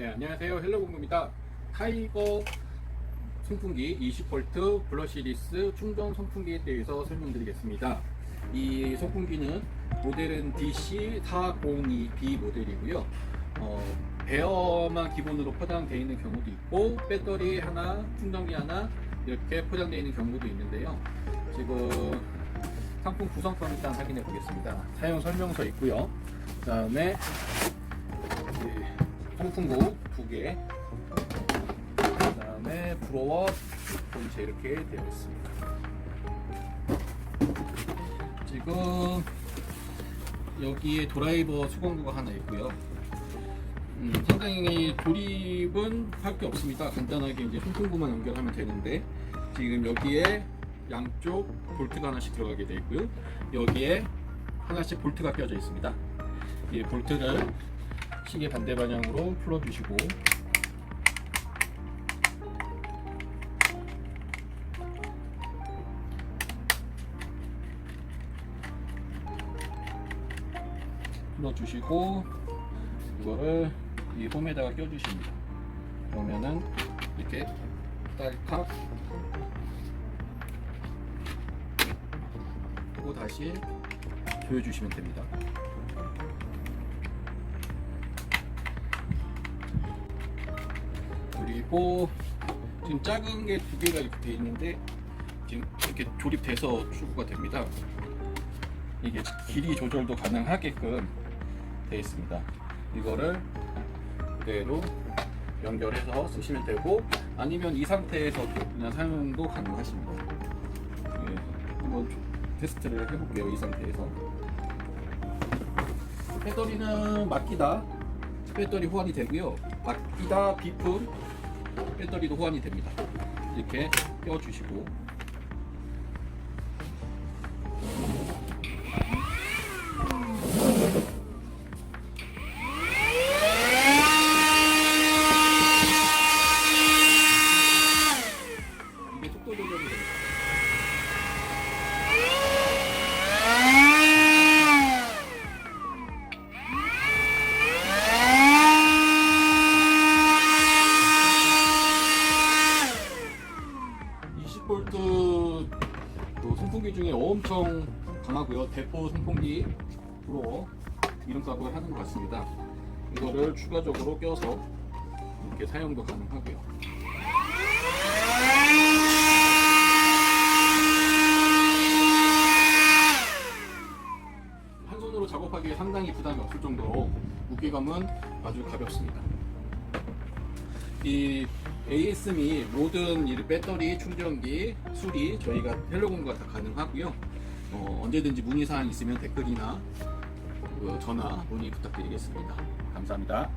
네, 안녕하세요. 헬로공구입니다. 타이거 선풍기 20V 블러시리스 충전 선풍기에 대해서 설명드리겠습니다. 이 선풍기는 모델은 DC402B 모델이고요. 어, 베어만 기본으로 포장되어 있는 경우도 있고 배터리 하나, 충전기 하나 이렇게 포장되어 있는 경우도 있는데요. 지금 상품 구성품 일단 확인해 보겠습니다. 사용 설명서 있고요. 그 다음에 통풍구 두 개, 그 다음에 브로워 본체 이렇게 되어 있습니다. 지금 여기에 드라이버 수공구가 하나 있고요. 음, 상당히 조립은 할 게 없습니다. 간단하게 이제 손풍구만 연결하면 되는데 지금 여기에 양쪽 볼트가 하나씩 들어가게 되어 있고요. 여기에 하나씩 볼트가 껴져 있습니다. 이 볼트를 시계 반대 방향으로 풀어주시고 풀어주시고 이거를 이 홈에다가 껴주십니다. 그러면은 이렇게 딸칵 하고 다시 조여주시면 됩니다. 그리고 지금 작은 게 두 개가 이렇게 돼 있는데 지금 이렇게 조립돼서 출고가 됩니다. 이게 길이 조절도 가능하게끔 되어 있습니다. 이거를 그대로 연결해서 쓰시면 되고 아니면 이 상태에서 그냥 사용도 가능하십니다. 예, 한번 테스트를 해볼게요. 이 상태에서 배터리는 맡기다 배터리 호환이 되고요. 맡기다 비품 배터리도 호환이 됩니다. 이렇게 껴주시고 (20V) 그 선풍기 중에 엄청 강하고요. 대포 선풍기로 이름값을 하는 것 같습니다. 이거를 추가적으로 껴서 이렇게 사용도 가능하고요. 한 손으로 작업하기에 상당히 부담이 없을 정도로 무게감은 아주 가볍습니다. 이 AS 및 모든 이 배터리 충전기 수리 저희가 헬로공과 다 가능하고요. 어, 언제든지 문의 사항 있으면 댓글이나 그 전화 문의 부탁드리겠습니다. 감사합니다.